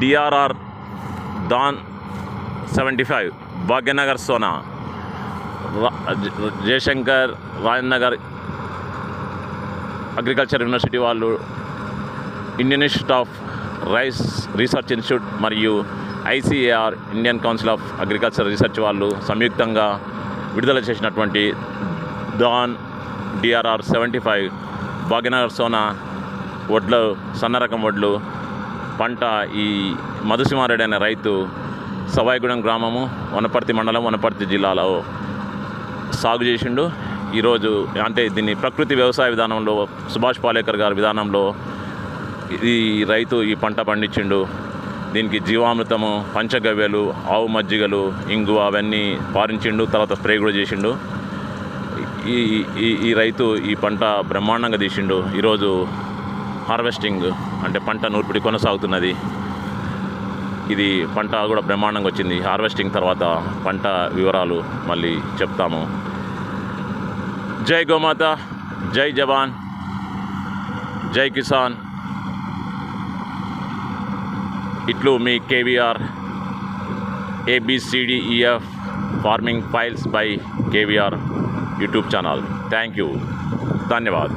DRR Dhan seventy five Bhagyanagar Sona Jayashankar Rajanagar agriculture university వాళ్ళు Indian Institute of Rice Research Institute మరియు ICAR Indian Council of Agriculture Research వాళ్ళు సంయుక్తంగా విడుదల చేసినటువంటి Dhan DRR seventy five Bhagyanagar Sona వడ్లు సన్న రకం వడ్లు పంట ఈ మధుసింహారెడ్డి అనే రైతు సవాయిగూడెం గ్రామము వనపర్తి మండలం వనపర్తి జిల్లాలో సాగు చేసిండు. ఈరోజు అంటే దీన్ని ప్రకృతి వ్యవసాయ విధానంలో సుభాష్ పాలేకర్ గారి విధానంలో ఈ రైతు ఈ పంట పండించిండు. దీనికి జీవామృతము పంచగవ్యలు ఆవు మజ్జిగలు ఇంగు అవన్నీ పారించిండు తర్వాత స్ప్రే కూడా చేసిండు. ఈ ఈ ఈ రైతు ఈ పంట బ్రహ్మాండంగా తీసిండు. ఈరోజు హార్వెస్టింగ్ అంటే పంట నూర్పిడి కొనసాగుతున్నది. ఇది పంట కూడా బ్రహ్మాండంగా వచ్చింది. హార్వెస్టింగ్ తర్వాత పంట వివరాలు మళ్ళీ చెప్తాము. జై గోమాత జై జవాన్ జై కిసాన్. ఇట్లు మీ KVR A B C D E F farming files by KVR YouTube channel. Thank you ధన్యవాద్.